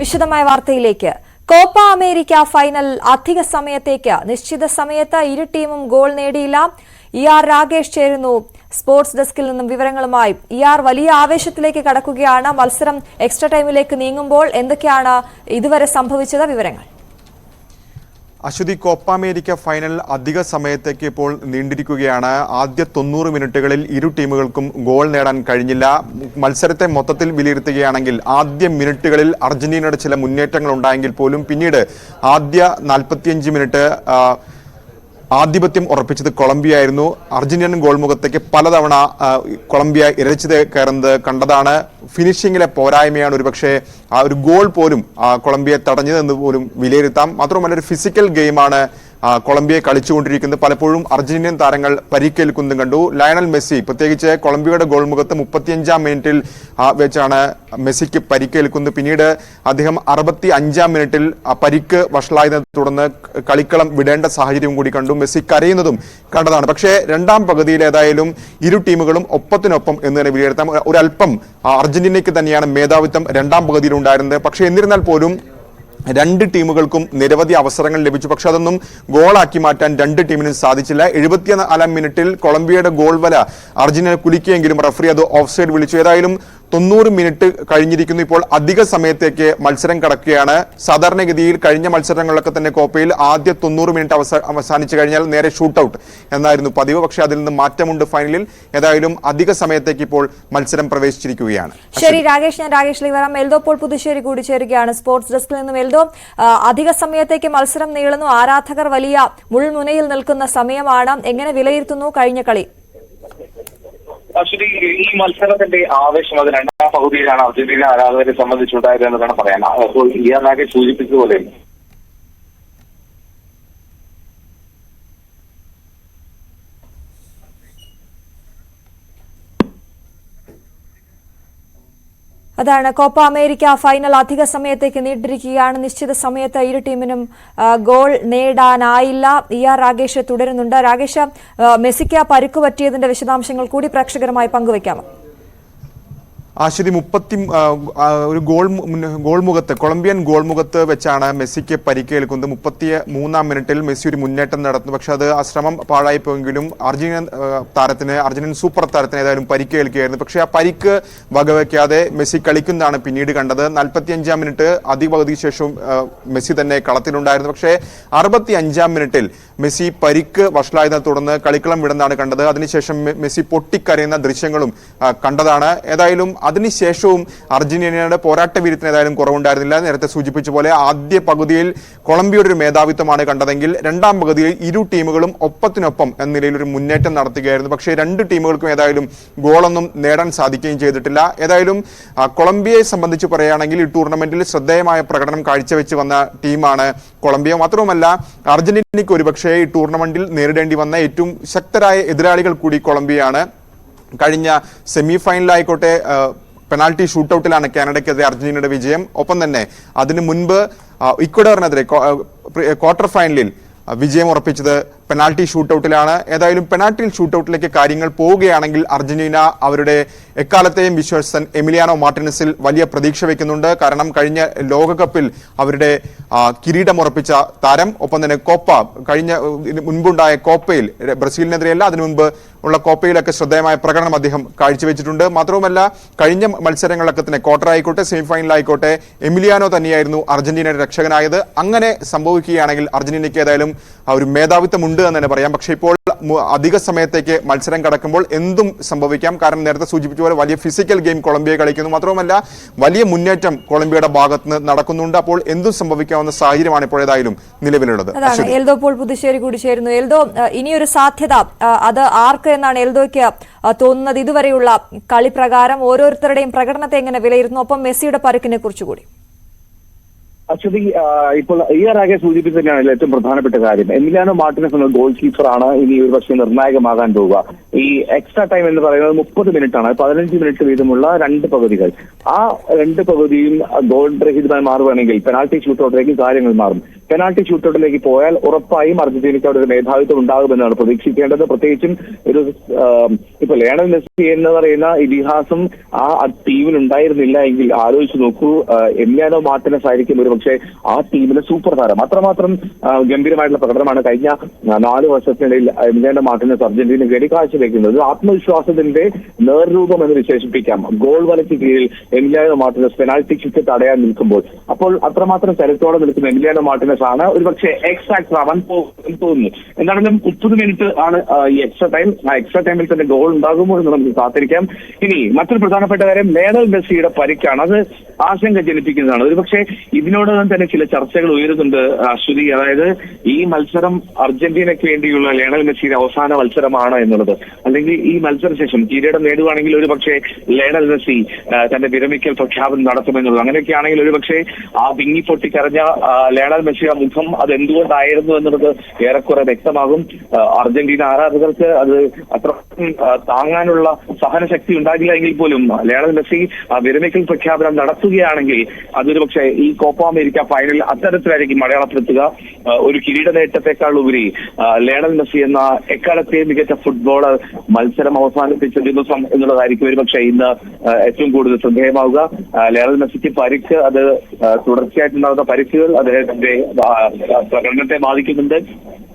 വിശദമായ വാർത്തയിലേക്ക്. Copa America final അധിക സമയത്തേക്ക്. നിശ്ചിത സമയത്ത് ഇരു ടീമും ഗോൾ നേടിയില്ല. ഇ ആർ രാകേഷ് ചേരുന്നു. സ്പോർട്സ് ഡെസ്കിൽ നിന്നും വിവരങ്ങളുമായി. ഇ ആർ വലിയ ആവേശത്തിലേക്ക് കടക്കുകയാണ്. മത്സരം എക്സ്ട്രാ ടൈമിലേക്ക് നീങ്ങുമ്പോൾ എന്തൊക്കെയാണ് ഇതുവരെ സംഭവിച്ചത്? വിവരങ്ങൾ. അശ്വതി കോപ്പ അമേരിക്ക ഫൈനൽ അധിക സമയത്തേക്ക് ഇപ്പോൾ നീണ്ടിരിക്കുകയാണ്. ആദ്യ തൊണ്ണൂറ് മിനിറ്റുകളിൽ ഇരു ടീമുകൾക്കും ഗോൾ നേടാൻ കഴിഞ്ഞില്ല. മത്സരത്തെ മൊത്തത്തിൽ വിലയിരുത്തുകയാണെങ്കിൽ ആദ്യ മിനിറ്റുകളിൽ അർജന്റീനയുടെ ചില മുന്നേറ്റങ്ങൾ ഉണ്ടായെങ്കിൽ പോലും പിന്നീട് ആദ്യ നാൽപ്പത്തിയഞ്ച് മിനിറ്റ് ആധിപത്യം ഉറപ്പിച്ചത് കൊളംബിയ ആയിരുന്നു. അർജന്റീനൻ ഗോൾ മുഖത്തേക്ക് പലതവണ കൊളംബിയ ഇരച്ചത് കയറുന്നത് കണ്ടതാണ്. ഫിനിഷിങ്ങിലെ പോരായ്മയാണ് ഒരുപക്ഷെ ആ ഒരു ഗോൾ പോലും ആ, കൊളംബിയയെ തടഞ്ഞതെന്ന് പോലും വിലയിരുത്താം. മാത്രമല്ല ഒരു ഫിസിക്കൽ ഗെയിമാണ് കൊളംബിയ കളിച്ചുകൊണ്ടിരിക്കുന്നത് പലപ്പോഴും അർജന്റീനിയൻ താരങ്ങൾ പരിക്കേൽക്കുന്നതും കണ്ടു. ലയണൽ മെസ്സി പ്രത്യേകിച്ച് കൊളംബിയയുടെ ഗോൾ മുഖത്ത് മുപ്പത്തിയഞ്ചാം മിനിറ്റിൽ വെച്ചാണ് മെസ്സിക്ക് പരിക്കേൽക്കുന്നത്. പിന്നീട് അദ്ദേഹം അറുപത്തി അഞ്ചാം മിനിറ്റിൽ പരിക്ക് വഷളായതിനെ തുടർന്ന് കളിക്കളം വിടേണ്ട സാഹചര്യം കൂടി കണ്ടു. മെസ്സി കരയുന്നതും കണ്ടതാണ്. പക്ഷേ രണ്ടാം പകുതിയിൽ ഏതായാലും ഇരു ടീമുകളും ഒപ്പത്തിനൊപ്പം എന്ന് തന്നെ വിലയിരുത്താം. ഒരല്പം അർജന്റീനയ്ക്ക് തന്നെയാണ് മേധാവിത്വം രണ്ടാം പകുതിയിൽ ഉണ്ടായിരുന്നത് പക്ഷേ എന്നിരുന്നാൽ പോലും രണ്ട് ടീമുകൾക്കും നിരവധി അവസരങ്ങൾ ലഭിച്ചു. പക്ഷെ അതൊന്നും ഗോളാക്കി മാറ്റാൻ രണ്ട് ടീമിനും സാധിച്ചില്ല. എഴുപത്തിനാലാം മിനിറ്റിൽ കൊളംബിയയുടെ ഗോൾ വല അർജന്റീന കുലുക്കിയെങ്കിലും റഫറി അത് ഓഫ് സൈഡ് വിളിച്ചു. ഏതായാലും തൊണ്ണൂറ് മിനിറ്റ് കഴിഞ്ഞിരിക്കുന്നു. ഇപ്പോൾ അധിക സമയത്തേക്ക് മത്സരം കടക്കുകയാണ്. സാധാരണഗതിയിൽ കഴിഞ്ഞ മത്സരങ്ങളിലൊക്കെ തന്നെ കോപ്പയിൽ ആദ്യ തൊണ്ണൂറ് മിനിറ്റ് അവസ അവസാനിച്ചു കഴിഞ്ഞാൽ നേരെ ഷൂട്ടൌട്ട് എന്നായിരുന്നു പതിവ്. പക്ഷേ അതിൽ നിന്ന് മാറ്റമുണ്ട് ഫൈനലിൽ. ഏതായാലും അധിക സമയത്തേക്ക് ഇപ്പോൾ മത്സരം പ്രവേശിച്ചിരിക്കുകയാണ്. ശരി രാകേഷ് ഞാൻ രാകേഷിലേക്ക് വരാം. എൽദോ പോൾ പുതുശ്ശേരി കൂടി ചേരുകയാണ് സ്പോർട്സ് ഡെസ്കിൽ നിന്നും. എൽദോ അധിക സമയത്തേക്ക് മത്സരം നീളുന്നു. ആരാധകർ വലിയ മുൾമുനയിൽ നിൽക്കുന്ന സമയമാണ്. എങ്ങനെ വിലയിരുത്തുന്നു കഴിഞ്ഞ കളി? ആക്ച്വലി ഈ മത്സരത്തിന്റെ ആവേശം അത് രണ്ടാം പകുതിയിലാണ് അർജന്റീന ആരാധകരെ സംബന്ധിച്ചുണ്ടായത് എന്ന് വേണം പറയാൻ അപ്പോൾ ഇയാളാകെ സൂചിപ്പിച്ചതുപോലെ അതാണ് കോപ്പ അമേരിക്ക ഫൈനൽ അധിക സമയത്തേക്ക് നീണ്ടിരിക്കുകയാണ് നിശ്ചിത സമയത്ത് ഇരു ടീമിനും ഗോൾ നേടാനായില്ല. ഇ ആർ രാകേഷ് തുടരുന്നുണ്ട്. രാകേഷ് മെസ്സിക്ക പരുക്ക് പറ്റിയതിന്റെ വിശദാംശങ്ങൾ കൂടി പ്രേക്ഷകരുമായി പങ്കുവയ്ക്കാമോ ആശ്വതി മുപ്പത്തി ഒരു ഗോൾ മു- ഗോൾ മുഖത്ത് കൊളംബിയൻ ഗോൾ മുഖത്ത് വെച്ചാണ് മെസ്സിക്ക് പരിക്കേൽക്കുന്നത്. മുപ്പത്തി മൂന്നാം മിനിറ്റിൽ മെസ്സി ഒരു മുന്നേറ്റം നടത്തുന്നു. പക്ഷെ അത് ആ ശ്രമം പാഴായിപ്പോയെങ്കിലും അർജന്റീന താരത്തിന് അർജന്റീൻ സൂപ്പർ താരത്തിന് ഏതായാലും പരിക്കേൽക്കുകയായിരുന്നു. പക്ഷേ ആ പരിക്ക് വകവയ്ക്കാതെ മെസ്സി കളിക്കുന്നതാണ് പിന്നീട് കണ്ടത്. നാൽപ്പത്തി അഞ്ചാം മിനിറ്റ് അതിപകുതിക്ക് ശേഷവും മെസ്സി തന്നെ കളത്തിലുണ്ടായിരുന്നു. പക്ഷേ അറുപത്തി അഞ്ചാം മിനിറ്റിൽ മെസ്സി പരിക്ക് വഷളായതിനെ തുടർന്ന് കളിക്കളം വിടുന്നതാണ് കണ്ടത്. അതിനുശേഷം മെസ്സി പൊട്ടിക്കരയുന്ന ദൃശ്യങ്ങളും കണ്ടതാണ്. ഏതായാലും അതിനുശേഷവും അർജന്റീനയുടെ പോരാട്ട വീരത്തിന് ഏതായാലും കുറവുണ്ടായിരുന്നില്ല. നേരത്തെ സൂചിപ്പിച്ച പോലെ ആദ്യ പകുതിയിൽ കൊളംബിയയുടെ ഒരു മേധാവിത്വമാണ് കണ്ടതെങ്കിൽ രണ്ടാം പകുതിയിൽ ഇരു ടീമുകളും ഒപ്പത്തിനൊപ്പം എന്ന നിലയിൽ ഒരു മുന്നേറ്റം നടത്തുകയായിരുന്നു. പക്ഷേ രണ്ട് ടീമുകൾക്കും ഏതായാലും ഗോളൊന്നും നേടാൻ സാധിക്കുകയും ചെയ്തിട്ടില്ല. ഏതായാലും കൊളംബിയയെ സംബന്ധിച്ച് പറയുകയാണെങ്കിൽ ഈ ടൂർണമെന്റിൽ ശ്രദ്ധേയമായ പ്രകടനം കാഴ്ചവെച്ച് വന്ന ടീമാണ് കൊളംബിയ. മാത്രവുമല്ല അർജന്റീനയ്ക്ക് ഒരുപക്ഷേ ഈ ടൂർണമെന്റിൽ നേരിടേണ്ടി വന്ന ഏറ്റവും ശക്തരായ എതിരാളികൾ കൂടി കൊളംബിയയാണ്. കഴിഞ്ഞ സെമി ഫൈനലായിക്കോട്ടെ പെനാൾട്ടി ഷൂട്ടൗട്ടിലാണ് കാനഡയ്ക്കെതിരെ അർജന്റീനയുടെ വിജയം. ഒപ്പം തന്നെ അതിനു മുൻപ് ഇക്വഡോറിനെതിരെ ക്വാ- ക്വാർട്ടർ ഫൈനലിൽ വിജയം ഉറപ്പിച്ചത് പെനാൽറ്റി ഷൂട്ടൗട്ടിലാണ് ഏതായാലും പെനാൽറ്റി ഷൂട്ടൗട്ടിലേക്ക് കാര്യങ്ങൾ പോവുകയാണെങ്കിൽ അർജന്റീന അവരുടെ എക്കാലത്തെയും വിശ്വസൻ എമിലിയാനോ മാർട്ടിനസിൽ വലിയ പ്രതീക്ഷ വയ്ക്കുന്നുണ്ട് കാരണം കഴിഞ്ഞ ലോകകപ്പിൽ അവരുടെ കിരീടമുറപ്പിച്ച താരം ഒപ്പം തന്നെ കോപ്പ കഴിഞ്ഞ മുൻപുണ്ടായ കോപ്പയിൽ ബ്രസീലിനെതിരെയല്ല അതിനു മുൻപ് ഉള്ള കോപ്പയിലൊക്കെ ശ്രദ്ധേയമായ പ്രകടനം അദ്ദേഹം കാഴ്ചവെച്ചിട്ടുണ്ട്. മാത്രവുമല്ല കഴിഞ്ഞ മത്സരങ്ങളൊക്കെ തന്നെ ക്വാർട്ടർ ആയിക്കോട്ടെ സെമിഫൈനൽ ആയിക്കോട്ടെ എമിലിയാനോ തന്നെയായിരുന്നു അർജന്റീനയുടെ രക്ഷകനായത്. അങ്ങനെ സംഭവിക്കുകയാണെങ്കിൽ അർജന്റീനയ്ക്ക് ഏതായാലും ഒരു മേധാവിത്വം ഉണ്ട് എന്ന് തന്നെ പറയാം. പക്ഷേ ഇപ്പോൾ അധിക സമയത്തേക്ക് മത്സരം കടക്കുമ്പോൾ എന്തും സംഭവിക്കാം. കാരണം നേരത്തെ സൂചിപ്പിച്ച പോലെ വലിയ ഫിസിക്കൽ ഗെയിം കൊളംബിയ കളിക്കുന്നു. മാത്രവുമല്ല വലിയ മുന്നേറ്റം കൊളംബിയയുടെ ഭാഗത്ത് നിന്ന് നടക്കുന്നുണ്ട്. അപ്പോൾ എന്തും സംഭവിക്കാവുന്ന സാഹചര്യമാണ് ഇപ്പോഴേതായാലും നിലവിലുള്ളത്. എൽദോ പോൾ പുതുശ്ശേരി കൂടി ചേരുന്നു എൽദോ ഇനിയൊരു സാധ്യത അത് ആർക്ക് എന്നാണ് എൽദോയ്ക്ക് തോന്നുന്നത് ഇതുവരെയുള്ള കളി പ്രകാരം ഓരോരുത്തരുടെയും പ്രകടനത്തെ എങ്ങനെ വിലയിരുത്തുന്നു? ഒപ്പം മെസ്സിയുടെ പരുക്കിനെ കുറിച്ചുകൂടി ആക്ച്വലി ഇപ്പോൾ ഈ ആകെ സൂചിപ്പിച്ചത് തന്നെയാണ് ഏറ്റവും പ്രധാനപ്പെട്ട കാര്യം. എമിലാനോ മാർട്ടിനസ് എന്ന ഗോൾ കീപ്പറാണ് ഇനി ഒരു പക്ഷേ നിർണായകമാകാൻ പോവുക. ഈ എക്സ്ട്രാ ടൈം എന്ന് പറയുന്നത് മുപ്പത് മിനിറ്റ് ആണ് പതിനഞ്ച് മിനിറ്റ് വീതമുള്ള രണ്ട് പകുതികൾ. ആ രണ്ട് പകുതിയും ഗോൾ രഹിതമായി മാറുകയാണെങ്കിൽ പെനാൾട്ടി ഷൂട്ടൗട്ടിലേക്ക് കാര്യങ്ങൾ മാറും. പെനാൾട്ടി ഷൂട്ടൗട്ടിലേക്ക് പോയാൽ ഉറപ്പായും അർജന്റീനയ്ക്ക് അവിടെ ഒരു മേധാവിത്വം ഉണ്ടാകുമെന്നാണ് പ്രതീക്ഷിക്കേണ്ടത്. പ്രത്യേകിച്ചും ഒരു ഇപ്പൊ ലേണൽ മെസ്സി എന്ന് പറയുന്ന ഇതിഹാസം ആ ടീമിൽ ഉണ്ടായിരുന്നില്ല എങ്കിൽ ആലോചിച്ച് നോക്കൂ. ആ, എമിലിയാനോ മാർട്ടിനസ് ആയിരിക്കും ഒരു പക്ഷേ ആ ടീമിലെ സൂപ്പർ താരം. അത്രമാത്രം ഗംഭീരമായിട്ടുള്ള പ്രകടനമാണ് കഴിഞ്ഞ നാല് വർഷത്തിനിടയിൽ എമിലിയാനോ മാർട്ടിനസ് അർജന്റീന വേണ്ടി കാഴ്ചവെക്കുന്നത് ഇത് ആത്മവിശ്വാസത്തിന്റെ നേർരൂപം എന്ന് വിശേഷിപ്പിക്കാം. ഗോൾ വലയ്ക്ക് കീഴിൽ എമിലിയാനോ മാർട്ടിനസ് പെനാൾട്ടി കിക്ക് തടയാൻ നിൽക്കുമ്പോൾ. അപ്പോൾ അത്രമാത്രം കരുത്തോടെ നിൽക്കുന്ന എമിലിയാനോ മാർട്ടിനസ് ആണ് ഒരു പക്ഷേ എക്സ് എക്സ്ട്രാ ആവാൻ തോന്നുന്നു. എന്താണെങ്കിലും മുപ്പത് മിനിറ്റ് ആണ് ഈ എക്സ്ട്രാ ടൈം ആ എക്സ്ട്രാ ടൈമിൽ തന്നെ ഗോൾ ഉണ്ടാകുമോ എന്ന് നമുക്ക് കാത്തിരിക്കാം. ഇനി മറ്റൊരു പ്രധാനപ്പെട്ട കാര്യം ലേണൽ മെസ്സിയുടെ പരിക്കാണ്. അത് ആശങ്ക ജനിപ്പിക്കുന്നതാണ്. ഒരുപക്ഷെ ഇതിനോടകം തന്നെ ചില ചർച്ചകൾ ഉയരുന്നുണ്ട് അശ്വതി അതായത് ഈ മത്സരം അർജന്റീനയ്ക്ക് വേണ്ടിയുള്ള ലേണൽ മെസ്സിയുടെ അവസാന മത്സരമാണ് എന്നുള്ളത്. അല്ലെങ്കിൽ ഈ മത്സരശേഷം കിരീടം നേടുകയാണെങ്കിൽ ഒരു പക്ഷേ ലേണൽ മെസ്സി തന്റെ വിരമിക്കൽ പ്രഖ്യാപനം നടത്തുമെന്നുള്ളത്. അങ്ങനെയൊക്കെ ആണെങ്കിൽ ഒരു പക്ഷേ ആ വിങ്ങി പൊട്ടിക്കരഞ്ഞ ആ, ലേണൽ മെസ്സിയുടെ മുഖം അത് എന്തുകൊണ്ടായിരുന്നു എന്നുള്ളത് ഏറെക്കുറെ വ്യക്തമാകും. അർജന്റീന ആരാധകർക്ക് അത് അത്ര താങ്ങാനുള്ള സഹനശക്തി ഉണ്ടാകില്ല എങ്കിൽ പോലും ലയണൽ മെസ്സി വിരമിക്കൽ പ്രഖ്യാപനം നടത്തുകയാണെങ്കിൽ അതൊരു പക്ഷേ ഈ കോപ്പ അമേരിക്ക ഫൈനൽ അത്തരത്തിലായിരിക്കും അടയാളപ്പെടുത്തുക ഒരു കിരീട നേട്ടത്തെക്കാൾ ഉപരി ലയണൽ മെസ്സി എന്ന എക്കാലത്തെ മികച്ച ഫുട്ബോളർ മത്സരം അവസാനിപ്പിച്ച ദിവസം എന്നുള്ളതായിരിക്കും ഒരു പക്ഷേ ഇന്ന് ഏറ്റവും കൂടുതൽ ശ്രദ്ധേയമാവുക. ലയണൽ മെസ്സിക്ക് പരിക്ക് അത് തുടർച്ചയായിട്ടുണ്ടാകുന്ന പരിക്കുകൾ അദ്ദേഹത്തിന്റെ പ്രകടനത്തെ ബാധിക്കുന്നുണ്ട്.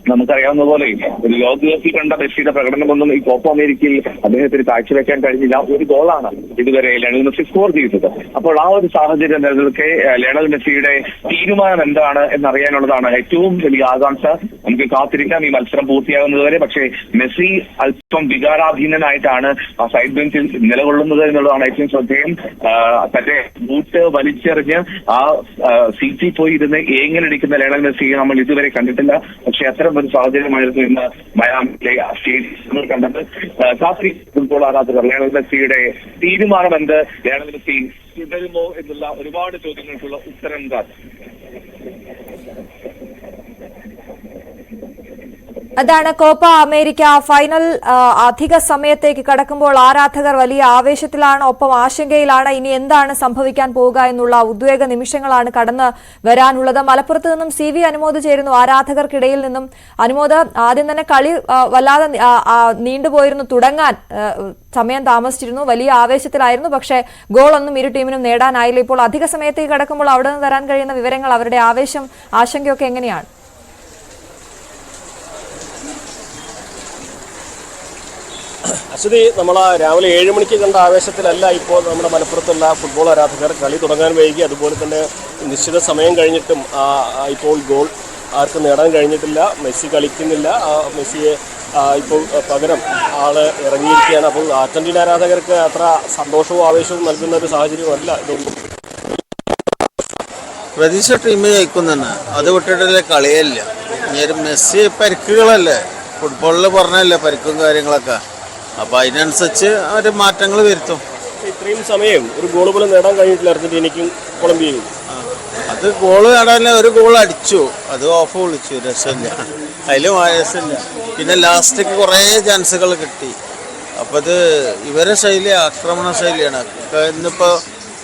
നമുക്കറിയാവുന്ന പോലെ ഒരു ലോകകപ്പിൽ കണ്ട മെസ്സിയുടെ പ്രകടനമൊന്നും ഈ കോപ്പ അമേരിക്കയിൽ അദ്ദേഹത്തിന് കാഴ്ചവെക്കാൻ കഴിഞ്ഞില്ല. ഒരു ഗോളാണ് ഇതുവരെ ലയണൽ മെസ്സി സ്കോർ ചെയ്തത്. അപ്പോൾ ആ ഒരു സാഹചര്യം നിലനിൽക്കെ ലയണൽ മെസ്സിയുടെ തീരുമാനം എന്താണ് എന്നറിയാനുള്ളതാണ് ഏറ്റവും വലിയ ആകാംക്ഷ. നമുക്ക് കാത്തിരിക്കാം. ഈ മത്സരം പൂർത്തിയാകുന്നതുവരെ പക്ഷേ മെസ്സി അല്പം വികാരാധീനനായിട്ടാണ് ആ സൈഡ് ബെഞ്ചിൽ നിലകൊള്ളുന്നത് എന്നുള്ളതാണ് ഏറ്റവും ശ്രദ്ധേയം. തന്റെ ബൂട്ട് വലിച്ചെറിഞ്ഞ് ആ സീറ്റിൽ പോയി ഇരുന്ന് ഏങ്ങലടിക്കുന്ന ലയണൽ മെസ്സിയെ നമ്മൾ ഇതുവരെ കണ്ടിട്ടില്ല. പക്ഷേ അത്തരം ഒരു സാഹചര്യമായിരുന്നു ഇന്ന് മയാമിലെ സ്റ്റേറ്റ് കണ്ടത്. ആഹ്, ഫുട്ബോൾ ആരാധകർ ലയണൽ മെസ്സിയുടെ തീരുമാനം എന്ത്? ലയണൽ മെസ്സി തുടരുമോ എന്നുള്ള ഒരുപാട് ചോദ്യങ്ങൾക്കുള്ള ഉത്തരം അതാണ് കോപ്പ അമേരിക്ക ഫൈനൽ അധിക സമയത്തേക്ക് കടക്കുമ്പോൾ ആരാധകർ വലിയ ആവേശത്തിലാണ് ഒപ്പം ആശങ്കയിലാണ്. ഇനി എന്താണ് സംഭവിക്കാൻ പോവുക എന്നുള്ള ഉദ്വേഗ നിമിഷങ്ങളാണ് കടന്ന് വരാനുള്ളത്. മലപ്പുറത്ത് നിന്നും സി വി അനുമോദ് ചേരുന്നു ആരാധകർക്കിടയിൽ നിന്നും. അനുമോദ് ആദ്യം തന്നെ കളി വല്ലാതെ നീണ്ടുപോയിരുന്നു. തുടങ്ങാൻ സമയം താമസിച്ചിരുന്നു. വലിയ ആവേശത്തിലായിരുന്നു. പക്ഷേ ഗോൾ ഒന്നും ഇരു ടീമിനും നേടാനായില്ല. ഇപ്പോൾ അധിക സമയത്തേക്ക് കടക്കുമ്പോൾ അവിടെ നിന്ന് വരാൻ കഴിയുന്ന വിവരങ്ങൾ അവരുടെ ആവേശം ആശങ്കയൊക്കെ എങ്ങനെയാണ്? അശ്വതി നമ്മൾ രാവിലെ ഏഴ് മണിക്ക് കണ്ട ആവേശത്തിലല്ല ഇപ്പോൾ നമ്മുടെ മലപ്പുറത്തുള്ള ഫുട്ബോൾ ആരാധകർ കളി തുടങ്ങാൻ വൈകി. അതുപോലെ തന്നെ നിശ്ചിത സമയം കഴിഞ്ഞിട്ടും ഇപ്പോൾ ഗോൾ ആർക്കും നേടാൻ കഴിഞ്ഞിട്ടില്ല. മെസ്സി കളിക്കുന്നില്ല. മെസ്സിയെ ഇപ്പോൾ പകരം ആൾ ഇറങ്ങിയിരിക്കുകയാണ്. അപ്പോൾ അർജന്റീന ആരാധകർക്ക് അത്ര സന്തോഷവും ആവേശവും നൽകുന്ന ഒരു സാഹചര്യമല്ല. ഇതൊന്നും പ്രതീക്ഷ ടീം ജയിക്കും തന്നെ. അത് വിട്ടിട്ടില്ല കളിയല്ല? മെസ്സി പരിക്കുകളല്ലേ? ഫുട്ബോളിൽ പറഞ്ഞല്ലേ പരിക്കും കാര്യങ്ങളൊക്കെ? അപ്പോൾ അതിനനുസരിച്ച് അവർ മാറ്റങ്ങൾ വരുത്തും. ഇത്രയും സമയം ഒരു ഗോൾ പോലും നേടാൻ കഴിഞ്ഞിട്ടില്ല അർജന്റീനയ്ക്കും കൊളംബിയയും. അത് ഗോൾ നേടാനില്ല ഒരു ഗോൾ അടിച്ചു. അത് ഓഫ് വിളിച്ചു രസമില്ല. അതിലും രസമില്ല. പിന്നെ ലാസ്റ്റേക്ക് കുറേ ചാൻസുകൾ കിട്ടി. അപ്പോൾ ഇത് ഇവരെ ശൈലി ആക്രമണ ശൈലിയാണ്. ഇന്നിപ്പോ ഇന്നിപ്പോൾ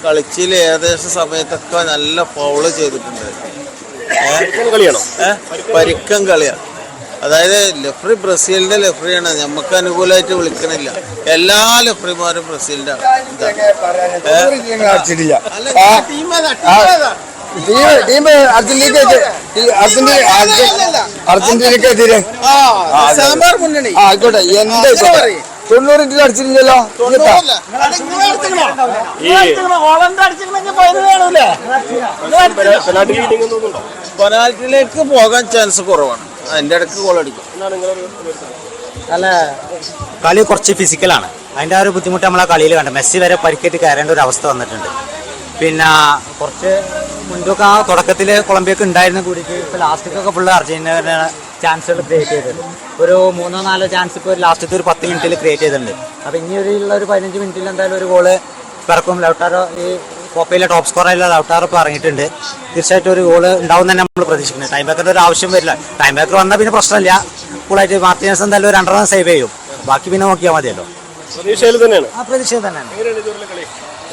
കളിച്ചിൽ ഏകദേശം സമയത്തൊക്കെ നല്ല ഫൗൾ ചെയ്തിട്ടുണ്ട്. പരിക്കം കളിയാണ്? അതായത് ലഫ്രി ബ്രസീലിന്റെ ലഫ്രിയാണ്. നമുക്ക് അനുകൂലമായിട്ട് വിളിക്കണില്ല. എല്ലാ ലഫ്രിമാരും ബ്രസീലിന്റെ ടീം അർജന്റീനക്ക് അർജന്റീന അർജന്റീനക്കെതിരെ മുന്നണി. ആ ആയിക്കോട്ടെ. എന്താ തൊണ്ണൂറ്? ഈ പെനാൽറ്റി പെനാൽറ്റിയിലേക്ക് പോകാൻ ചാൻസ് കുറവാണ്. അതിന്റെ ഇടയ്ക്ക് ഗോൾ അടിക്കും? അല്ല കളി കുറച്ച് ഫിസിക്കലാണ് അതിന്റെ ആ ഒരു ബുദ്ധിമുട്ട് നമ്മൾ ആ കളിയിൽ കണ്ടു. മെസ്സി വരെ പരിക്കേറ്റ് കയറേണ്ട ഒരു അവസ്ഥ വന്നിട്ടുണ്ട്. പിന്നെ കുറച്ച് മുൻപൊക്കെ ആ തുടക്കത്തിൽ കൊളംബിയക്ക് ഉണ്ടായിരുന്ന കൂടിയിട്ട് ഇപ്പോൾ ലാസ്റ്റിക്കൊക്കെ ഫുള്ള് അർജന്റീന ചാൻസുകൾ ക്രിയേറ്റ് ചെയ്തിട്ടുണ്ട്. ഒരു മൂന്നോ നാലോ ചാൻസ് ഇപ്പോൾ ലാസ്റ്റത്തെ ഒരു പത്ത് മിനിറ്റിൽ ക്രിയേറ്റ് ചെയ്തിട്ടുണ്ട്. അപ്പോൾ ഇനി ഒരു ഉള്ള ഒരു പതിനഞ്ച് മിനിറ്റിൽ എന്തായാലും ഒരു ഗോൾ പിറക്കും ലൗട്ടാരോ ഈ കോപ്പയിലെ ടോപ്പ് സ്കോറായുള്ള ലൗട്ടാറോ ഇപ്പോൾ ഇറങ്ങിയിട്ടുണ്ട്. തീർച്ചയായിട്ടും ഒരു ഗോൾ ഉണ്ടാവും തന്നെ നമ്മൾ പ്രതീക്ഷിക്കുന്നത്. ടൈം ബാക്കറിന്റെ ഒരു ആവശ്യം വരില്ല. ടൈം ബാക്കർ വന്നാൽ പിന്നെ പ്രശ്നമില്ല. കൂളായിട്ട് മാർട്ടിനസ് എന്തായാലും രണ്ടെണ്ണം സേവ് ചെയ്യും. ബാക്കി പിന്നെ നോക്കിയാൽ മതിയല്ലോ. പ്രതീക്ഷയിൽ തന്നെയാണ്. ആ പ്രതീക്ഷ തന്നെയാണ്.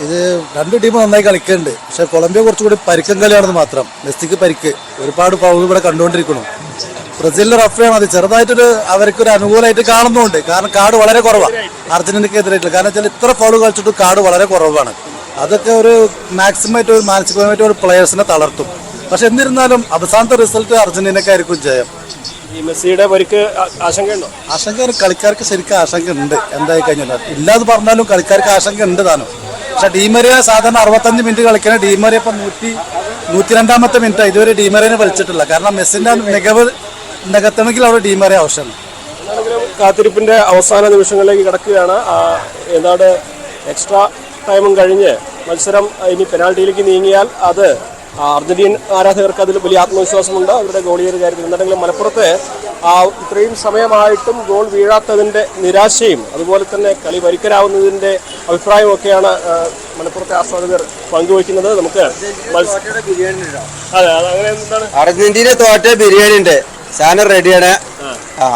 ഇത് രണ്ട് ടീമും നന്നായി കളിക്കുന്നുണ്ട്. പക്ഷെ കൊളംബിയ കുറച്ചുകൂടി പരിക്കൻ കളിയാണെന്ന് മാത്രം. മെസ്സിക്ക് പരിക്ക്. ഒരുപാട് ഫൗൾ ഇവിടെ കണ്ടുകൊണ്ടിരിക്കുന്നു. ബ്രസീലിന്റെ റഫറിയാണ് അത് ചെറുതായിട്ടൊരു അവർക്കൊരു അനുകൂലമായിട്ട് കാണുന്നുണ്ട്. കാരണം കാർഡ് വളരെ കുറവാണ്. അർജന്റീനയ്ക്ക് എതിരായിട്ടുള്ള കാരണം വെച്ചാൽ ഇത്ര ഫൗൾ കളിച്ചിട്ട് കാർഡ് വളരെ കുറവാണ്. അതൊക്കെ ഒരു മാക്സിമമായിട്ട് ഒരു മാനസികമായിട്ട് ഒരു പ്ലെയേഴ്സിനെ തളർത്തും. പക്ഷെ എന്നിരുന്നാലും അവസാനത്തെ റിസൾട്ട് അർജന്റീനക്കായിരിക്കും ജയം. ഈ മെസ്സിയുടെ പരിക്ക് ആ- ആശങ്കയുണ്ടോ? ആശങ്ക കളിക്കാർക്ക് ശരിക്കും ആശങ്ക ഉണ്ട് എന്തായി കഴിഞ്ഞാൽ ഇല്ലാതെ പറഞ്ഞാലും കളിക്കാർക്ക് ആശങ്ക ഉണ്ട് താനും. പക്ഷെ ഡീമറിയ സാധാരണ അറുപത്തഞ്ച് മിനിറ്റ് കളിക്കണം ഡീമറിയ ഇപ്പൊ നൂറ്റി നൂറ്റി രണ്ടാമത്തെ മിനിറ്റ് ഇതുവരെ ഡീമറിയനെ വലിച്ചിട്ടില്ല. കാരണം മെസ്സിന്റെ മികവ് നികത്തണമെങ്കിൽ അവിടെ ഡീമറിയ ആവശ്യമാണ്. കാത്തിരിപ്പിന്റെ അവസാന നിമിഷങ്ങളിലേക്ക് കിടക്കുകയാണ്. ഏതാണ്ട് എക്സ്ട്രാ ടൈമും കഴിഞ്ഞ് മത്സരം ഇനി പെനാൾട്ടിയിലേക്ക് നീങ്ങിയാൽ അത് അർജന്റീൻ ആരാധകർക്ക് അതിൽ വലിയ ആത്മവിശ്വാസമുണ്ട്. അവരുടെ ഗോളിയുടെ കാര്യത്തിൽ എന്താണെങ്കിലും മലപ്പുറത്ത് ആ ഇത്രയും സമയമായിട്ടും ഗോൾ വീഴാത്തതിന്റെ നിരാശയും അതുപോലെ തന്നെ കളി പരിക്കരാവുന്നതിന്റെ അഭിപ്രായമൊക്കെയാണ് ഒക്കെയാണ് മലപ്പുറത്തെ ആസ്വാദകർ പങ്കുവയ്ക്കുന്നത്. നമുക്ക് അതെ അത്. അങ്ങനെ എന്താണ്? അർജന്റീന തോറ്റ ബിരിയാണി ഉണ്ട്. സാധനം റെഡിയാണ് ആ.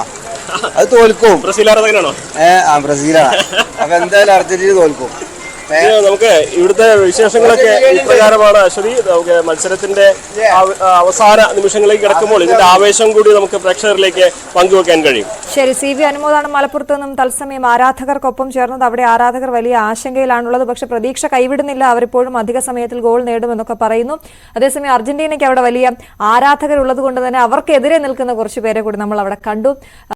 അത് തോൽക്കും. ബ്രസീൽ ആരാധകനാണോ ആ ബ്രസീലാണ്. അപ്പൊ എന്തായാലും അർജന്റീന തോൽക്കും. നമുക്ക് ഇവിടുത്തെ വിശേഷങ്ങളൊക്കെ ഇപ്രകാരമാണ് അശ്വതി. നമുക്ക് മത്സരത്തിന്റെ അവ- അവസാന നിമിഷങ്ങളിലേക്ക് കിടക്കുമ്പോൾ ഇതിന്റെ ആവേശം കൂടി നമുക്ക് പ്രേക്ഷകരിലേക്ക് പങ്കുവെക്കാൻ കഴിയും. ശരി സി വി അനുമോദാണ് മലപ്പുറത്ത് നിന്നും തത്സമയം ആരാധകർക്കൊപ്പം ചേർന്നത്. അവിടെ ആരാധകർ വലിയ ആശങ്കയിലാണുള്ളത്. പക്ഷെ പ്രതീക്ഷ കൈവിടുന്നില്ല. അവരിപ്പോഴും അധിക സമയത്തിൽ ഗോൾ നേടുമെന്നൊക്കെ പറയുന്നു. അതേസമയം അർജന്റീനയ്ക്ക് അവിടെ വലിയ ആരാധകരുള്ളത് കൊണ്ട് തന്നെ അവർക്കെതിരെ നിൽക്കുന്ന കുറച്ച് പേരെ കൂടി നമ്മൾ അവിടെ കണ്ടു.